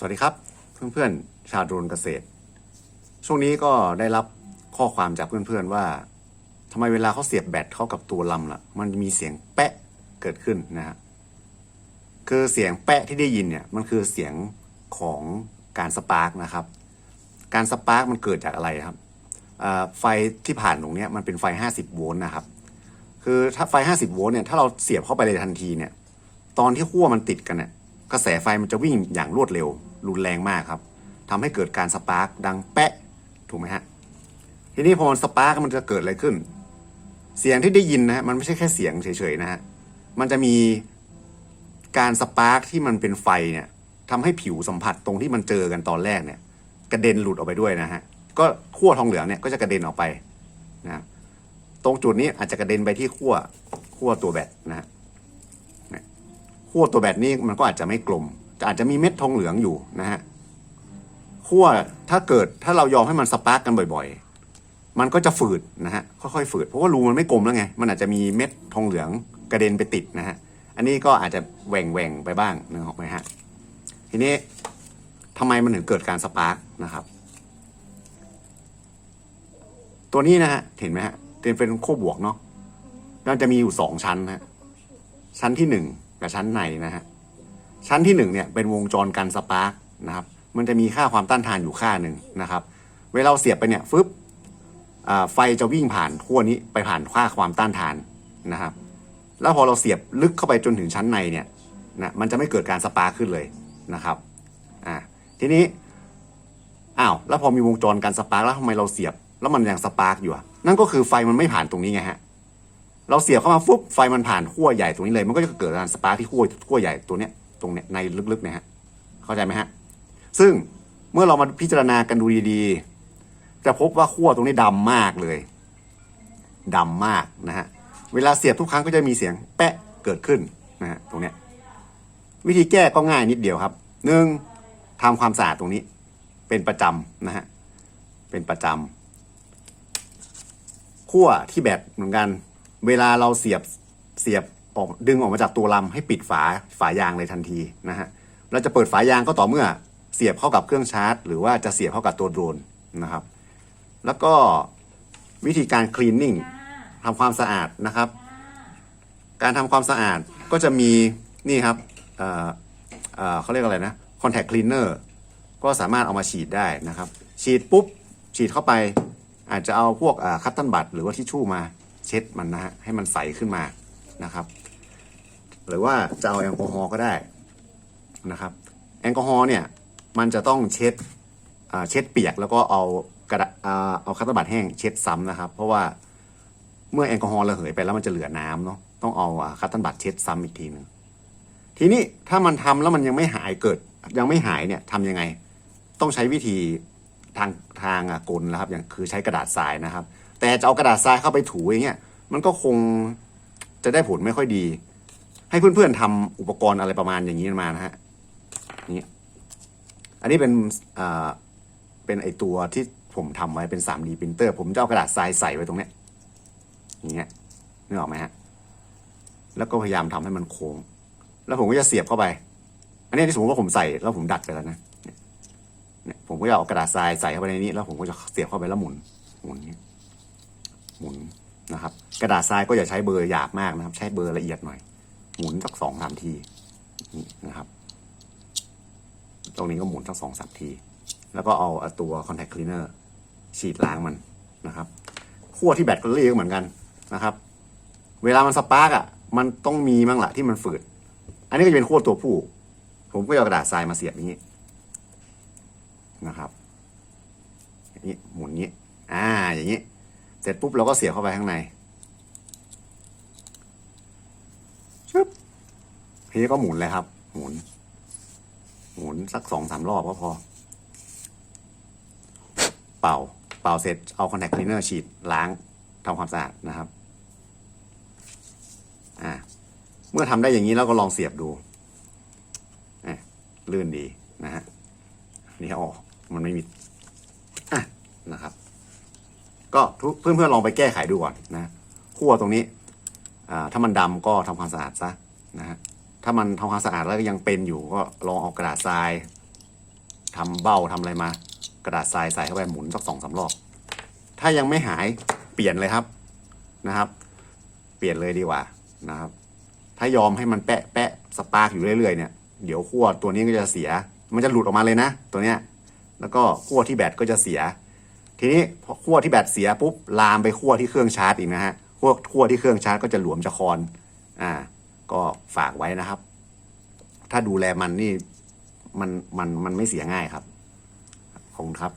สวัสดีครับ เพื่อนๆ ชาวโดรนเกษตร ช่วงนี้ก็ได้รับข้อความจากเพื่อนๆว่าทำไมเวลาเขาเสียบแบตเข้ากับตัวลำล่ะ มันมีเสียงแปะเกิดขึ้นนะฮะคือเสียงแปะที่ได้ยินเนี่ยมันคือเสียงของการสปาร์กนะครับ การสปาร์กมันเกิดจากอะไรครับไฟที่ผ่านตรงนี้มันเป็นไฟ 50 โวลต์นะครับ คือถ้าไฟ 50 โวลต์เนี่ยถ้าเราเสียบเข้าไปเลยทันทีเนี่ย ตอนที่ขั้วมันติดกันเนี่ยกระแสไฟมันจะวิ่งอย่างรวดเร็ว รุนแรงมากครับทำให้เกิดการสปาร์กดังแปะถูกไหมฮะทีนี้พอมันสปาร์กมันจะเกิดอะไรขึ้น เสียงที่ได้ยินนะฮะมันไม่ใช่แค่เสียงเฉยๆนะฮะมันจะมีการสปาร์กที่มันเป็นไฟเนี่ยทำให้ผิวสัมผัสตรงที่มันเจอกันตอนแรกเนี่ยกระเด็นหลุดออกไปด้วยนะฮะก็ขั้วทองเหลืองเนี่ยก็จะกระเด็นออกไปนะตรงจุดนี้อาจจะกระเด็นไปที่ขั้วขั้วตัวแบตนะฮะขั้วตัวแบตนี่มันก็อาจจะไม่กลม อาจจะมีเม็ดทองเหลืองอยู่นะฮะขั้วถ้าเกิดถ้าเรายอมให้มันสปาร์กกันบ่อย ๆ มันก็จะฝืดนะฮะค่อยๆฝืดเพราะว่ารูมันไม่กลมแล้วไงมันอาจจะมีเม็ดทองเหลืองกระเด็นไปติดนะฮะอันนี้ก็อาจจะแหว่งแหว่งไปบ้างนึกออกไหมฮะทีนี้ทำไมมันถึงเกิดการสปาร์กนะครับ ตัวนี้นะฮะเห็นไหมฮะเป็นเป็นขั้วบวกเนาะมันจะมีอยู่สองชั้นนะฮะชั้นที่หนึ่งกับชั้นในนะฮะ ชั้นที่หนึ่งเนี่ยเป็นวงจรกันสปาร์กนะครับมันจะมีค่าความต้านทานอยู่ค่าหนึ่งนะครับ เวลาเราเสียบไปเนี่ยฟึบไฟจะวิ่งผ่านขั้วนี้ไปผ่านค่าความต้านทานนะครับ แล้วพอเราเสียบลึกเข้าไปจนถึงชั้นในเนี่ยนะมันจะไม่เกิดการสปาร์กขึ้นเลยนะครับอ่าทีนี้อ้าวแล้วพอมีวงจรการสปาร์กแล้วทำไมเราเสียบ แล้วมันยังสปาร์กอยู่นั่นก็คือไฟมันไม่ผ่านตรงนี้ไงฮะเราเสียบเข้ามาฟุบไฟมันผ่านขั้วใหญ่ตรงนี้เลย มันก็จะเกิดการสปาร์คที่ขั้วขั้วใหญ่ตัวเนี้ย ตรงเนี้ยในลึกๆเนี่ยฮะเข้าใจไหมฮะซึ่งเมื่อเรามาพิจารณากันดูดีๆ จะพบว่าขั้วตรงนี้ดำมากเลยดำมากนะฮะเวลาเสียบทุกครั้งก็จะมีเสียงแปะเกิดขึ้นนะฮะตรงเนี้ยวิธีแก้ก็ง่ายนิดเดียวครับหนึ่งทำความสะอาดตรงนี้ เป็นประจำนะฮะเป็นประจำขั้วที่แบตเหมือนกัน เวลาเราเสียบเสียบ ออกดึงออกมาจากตัวลำให้ปิดฝาฝายางเลยทันทีนะฮะเราจะเปิดฝายางก็ต่อเมื่อเสียบเข้ากับเครื่องชาร์จ หรือว่าจะเสียบเข้ากับตัวโดรนนะครับ แล้วก็วิธีการคลีนนิ่งทำความสะอาดนะครับ การทำความสะอาดก็จะมีนี่ครับเเเขาเรียกอะไรนะ contact cleaner ก็สามารถเอามาฉีดได้นะครับ ฉีดปุ๊บ ฉีดเข้าไป อาจจะเอาพวกคัตตันบัตหรือว่าทิชชู่มาเช็ดมันนะฮะให้มันใสขึ้นมานะครับ หรือว่าจะเอาแอลกอฮอล์ก็ได้นะครับ แอลกอฮอล์เนี่ยมันจะต้องเช็ดเช็ดเปียกแล้วก็เอากระดาษเอาคัตตันบัตแห้งเช็ดซ้ำนะครับ เพราะว่าเมื่อแอลกอฮอล์ระเหยไปแล้วมันจะเหลือน้ำเนาะต้องเอาอ่าคัตตันบัตเช็ดซ้ำอีกทีหนึงทีนี้ถ้ามันทำแล้วมันยังไม่หายเกิดยังไม่หายเนี่ยทำยังไง ต้องใช้วิธีทางทางกลนะครับ อย่างคือใช้กระดาษทรายนะครับ แต่จะเอากระดาษทรายเข้าไปถูอย่างเงี้ยมันก็คงจะได้ผลไม่ค่อยดี ให้เพื่อนๆทำอุปกรณ์อะไรประมาณอย่างนี้มานะฮะนี่อันนี้เป็นอ่าเป็นไอตัวที่ผมทำไว้เป็น 3D ปรินเตอร์ผมจะเอากระดาษทรายใส่ไว้ตรงเนี้ยอย่างเงี้ยนึกออกไหมฮะแล้วก็พยายามทำให้มันโค้ง แล้วผมก็จะเสียบเข้าไป อันนี้ที่สมมติว่าผมใส่แล้วผมดัดไปแล้วนะเนี่ยผมก็จะเอากระดาษทรายใส่เข้าไปในนี้ แล้วผมก็จะเสียบเข้าไปแล้วหมุนหมุนอย่างนี้หมุนนะครับ กระดาษทรายก็อย่าใช้เบอร์หยาบมากนะครับ ใช้เบอร์ละเอียดหน่อย หมุนสักสองสามทีนี่นะครับ ตรงนี้ก็หมุนสักสองสามที แล้วก็เอาตัว contact cleaner ฉีดล้างมันนะครับขั้วที่แบตเตอรี่ก็เหมือนกันนะครับ เวลามันสปาร์กอะ มันต้องมีมั่งแหละที่มันฝืด อันนี้ก็จะเป็นขั้วตัวผู้ ผมก็เอากระดาษทรายมาเสียบอย่างนี้นะครับอย่างนี้หมุนนี้ อ่า อย่างนี้ เสร็จปุ๊บเราก็เสียบเข้าไปข้างใน ชึบทีนี้ก็หมุนเลยครับ หมุน หมุนสักสองสามรอบก็พอ เป่า เป่าเสร็จเอาคอนแทคคลีเนอร์ฉีดล้างทำความสะอาดนะครับ อ่า เมื่อทำได้อย่างนี้แล้วก็ลองเสียบดูอะลื่นดีนะฮะนี่ออกมันไม่มีอะนะครับ ก็เพื่อนๆลองไปแก้ไขดูก่อนนะขั้วตรงนี้ ถ้ามันดำก็ทำความสะอาดซะนะฮะถ้ามันทำความสะอาดแล้วยังเป็นอยู่ก็ลองเอากระดาษทรายทำเบ้าทำอะไรมา กระดาษทรายใส่เข้าไปหมุนสักสองสามรอบ ถ้ายังไม่หายเปลี่ยนเลยครับนะครับ เปลี่ยนเลยดีกว่านะครับ ถ้ายอมให้มันแปะแปะสปาร์กอยู่เรื่อยๆเนี่ยเดี๋ยวขั้วตัวนี้ก็จะเสีย มันจะหลุดออกมาเลยนะ ตัวเนี้ยแล้วก็ขั้วที่แบตก็จะเสีย ทีนี้พอขั้วที่แบตเสียปุ๊บลามไปขั้วที่เครื่องชาร์จอีกนะฮะ ขั้วขั้วที่เครื่องชาร์จก็จะหลวมจะคอนอ่า ก็ฝากไว้นะครับ ถ้าดูแลมันนี่มันมันมันไม่เสียง่ายครับขอบคุณครับ